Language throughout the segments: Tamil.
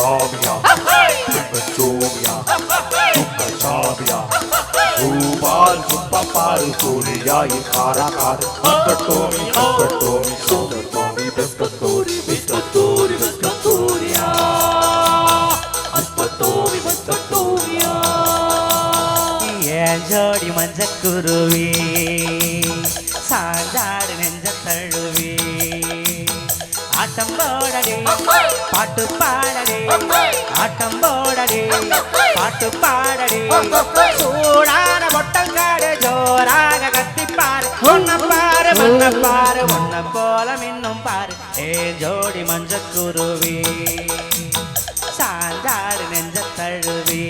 Sonia, Super Sonia, Super Sonia, Rupal, Super Pal, Sonia, ये खारा खार, Super Tony, Super Tony, Super Tony, Mr. Tony, Mr. Tony, Mr. Tonya, Mr. Tony, Mr. Tonya. ये जोड़ी मंजकुरुवी ஆட்டம் போடடே பாட்டு பாடடே ஆட்டம் போடடே பாட்டு பாடடே சூடான பொட்டங்காடு ஜோராக கத்திப்பாரு ஒன்ன பாரு மண்ண பாரு ஒன்ன போல மின்னும் பாரு. ஏ ஜோடி மஞ்சக்குருவி சாஞ்சாடு நெஞ்ச தழுவி.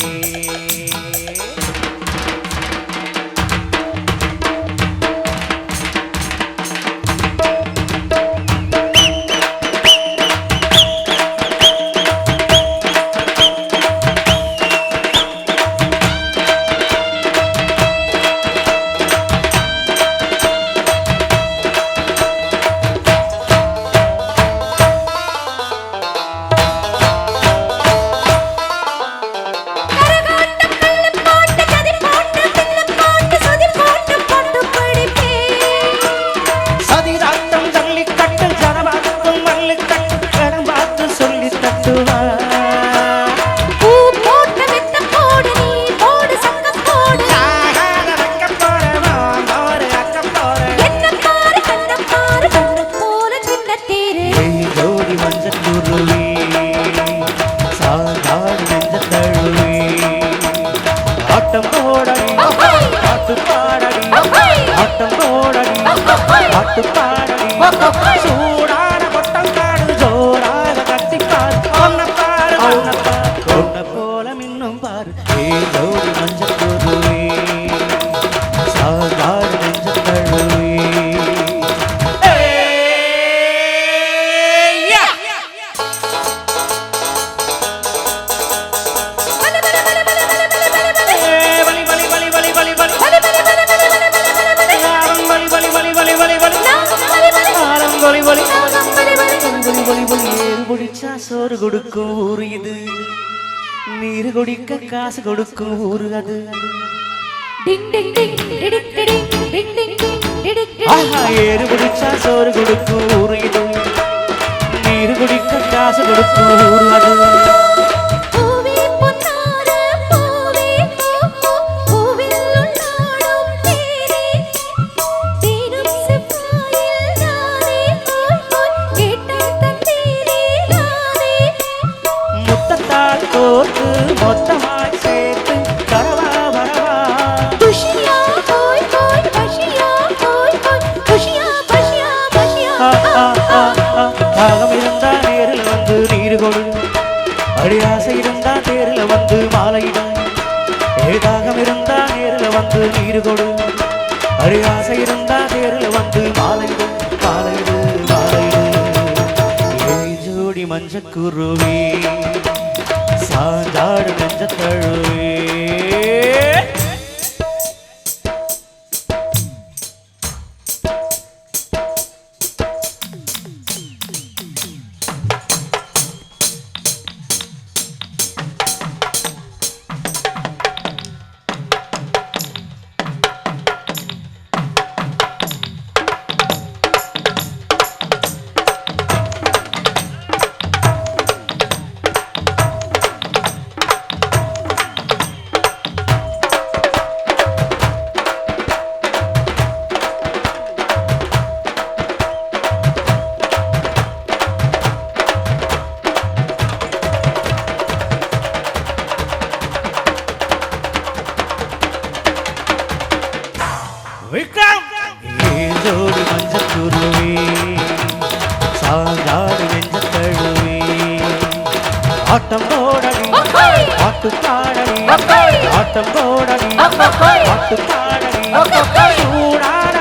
പൊളി പൊളി ഏറ് പൊടിച്ചാ സോറ് കൊടുക്കും ഊറ് ഇത്. നീര് കൊടിക്ക കാസ് കൊടുക്കും ഊറ് അത്. ഏറ് പൊടിച്ചാ ചോറ് കൊടുക്കും ഊറ് ഇത്. നീര് കൊടിക്ക കാസ് കൊടുക്കും ഊറ് അത്. நேரில் வந்து மாலையிடும் ஏதாகம் இருந்தா நேரில் வந்து நீர் கொடு அரியாசை இருந்தா நேரில் வந்து மாலையிடும் மாலையிடு மாலையிடு. ஜோடி மஞ்ச குருவி சாஞ்சாடு நெஞ்ச தழுவே விக்ரம் ஏதோடு மஞ்ச குருவி சாஞ்சாடு நெஞ்ச தழுவி ஆட்டம் போடடி பாட்டு பாடடி ஆட்டம் போடடி பாட்டு பாடடி சூடான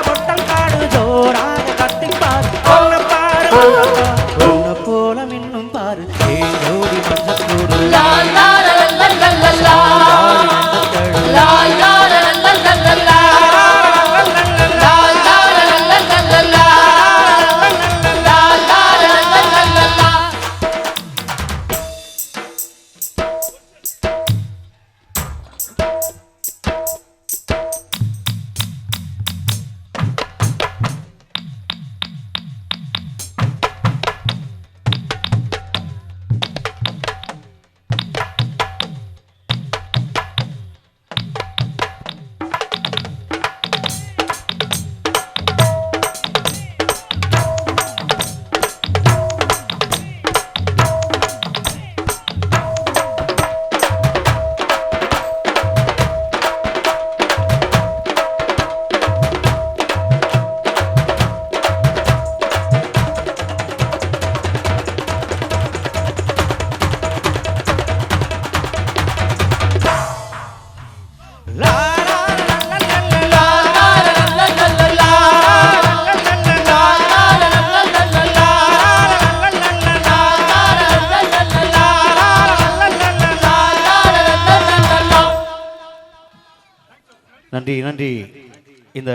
நன்றி நன்றி. இந்த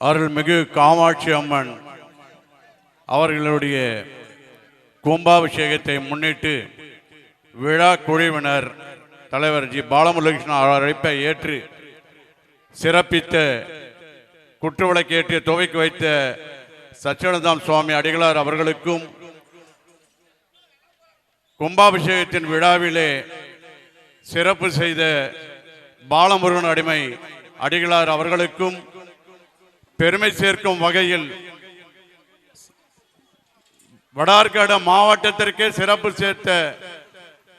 அருள்மிகு காமாட்சி அம்மன் அவர்களுடைய கும்பாபிஷேகத்தை முன்னிட்டு விழா குழுவினர் தலைவர் ஜி பாலமுருகிருஷ்ணன் அழைப்பை ஏற்று சிறப்பித்த குற்றுவிளக்கேற்றி துவக்கி வைத்த சச்சிதானந்தாம் சுவாமி அடிகளார் அவர்களுக்கும் கும்பாபிஷேகத்தின் விழாவிலே சிறப்பு செய்த பாலமுருகன் அடிமை அடிகளார் அவர்களுக்கும் பெருமை சேர்க்கும் வகையில் வடார்காடு மாவட்டத்திற்கே சிறப்பு சேர்த்த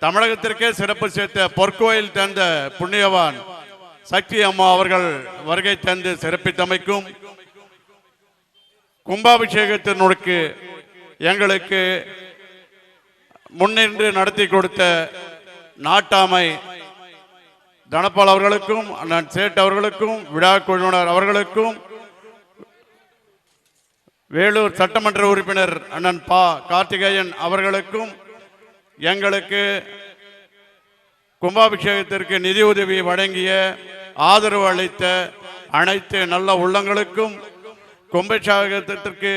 தமிழகத்திற்கே சிறப்பு சேர்த்த பொற்கோயில் தந்த புண்ணியவான் சக்தி அம்மா அவர்கள் வருகை தந்து சிறப்பித்தமைக்கும் கும்பாபிஷேகத்தினுக்கு எங்களுக்கு முன்னின்று நடத்தி கொடுத்த நாட்டாமை தனபால் அவர்களுக்கும் அண்ணன் சேட் அவர்களுக்கும் விழா குழுவினர் அவர்களுக்கும் வேலூர் சட்டமன்ற உறுப்பினர் அண்ணன் பா கார்த்திகேயன் அவர்களுக்கும் எங்களுக்கு கும்பாபிஷேகத்திற்கு நிதி உதவி வழங்கிய ஆதரவு அளித்த அனைத்து நல்ல உள்ளங்களுக்கும் கும்பாபிஷேகத்திற்கு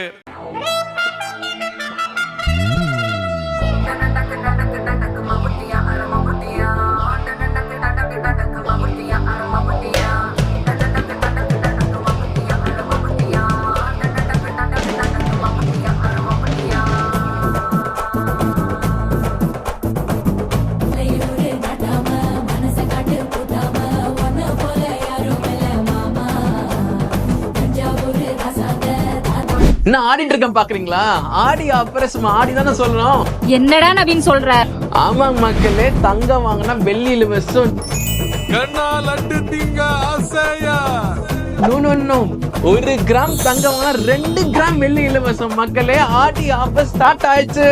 என்ன ஆடிட்டு இருக்கேன் பாக்குறீங்களா? ஆடி அப்புறம் சும்மா ஆடி தானே சொல்லணும் என்னடா நவீன் சொல்ற? ஆமாங்க மக்களே தங்கம் வாங்கினா வெள்ளி இலவசம் No, no, no. ஒரு கிராம் தங்கம் வாங்கினா ரெண்டு கிராம் வெள்ளி இலவசம் மக்களே ஆடி ஆஃபர் ஸ்டார்ட் ஆயிடுச்சு.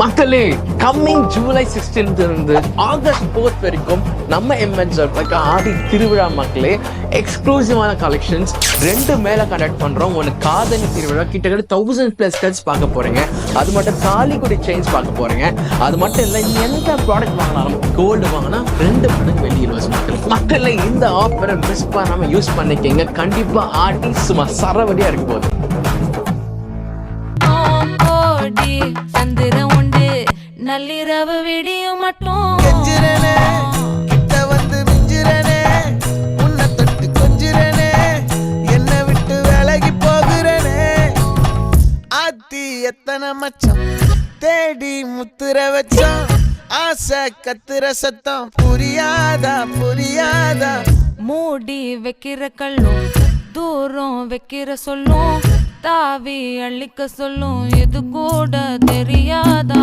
மக்களே கம்மிங் ஜூலை 16th இருந்து ஆகஸ்ட் போர்த் வரைக்கும் நம்ம எம்என் இருக்க ஆடி திருவிழா மக்களே எக்ஸ்க்ளூசிவான கலெக்ஷன்ஸ் ரெண்டு மேலே கண்டக்ட் பண்ணுறோம் ஒன்று காதணி திருவிழா கிட்டத்தட்ட தௌசண்ட் ப்ளஸ் கட்ஸ் பார்க்க போகிறீங்க அது மட்டும் காலிக்குடி செயின்ஸ் பார்க்க போகிறீங்க அது மட்டும் இல்லை எந்த ப்ராடக்ட் வாங்கினாலும் கோல்டு வாங்கினா ரெண்டு மடங்கு வெளியே மக்கள். மக்களே இந்த ஆஃபரை மிஸ் பண்ணாமல் யூஸ் பண்ணிக்கங்க. கண்டிப்பாக ஆடி சும்மா சரவடியாக இருக்கும் போது நள்ளிரவு விடியும் மட்டும். கிட்ட வந்து மிஞ்சுறனே உன்னை தொட்டு கொஞ்சுறனே என்னை விட்டு விலகி போகிறனே. ஆத்தி எத்தனை மச்சம் தேடி முத்துற வச்சோம் ஆசை கத்துற சத்தம் புரியாதா புரியாதா? மூடி வைக்கிற கல்லும் தூரம் வைக்கிற சொல்லும் தாவி அள்ளிக்க சொல்லும் இது கூட தெரியாதா?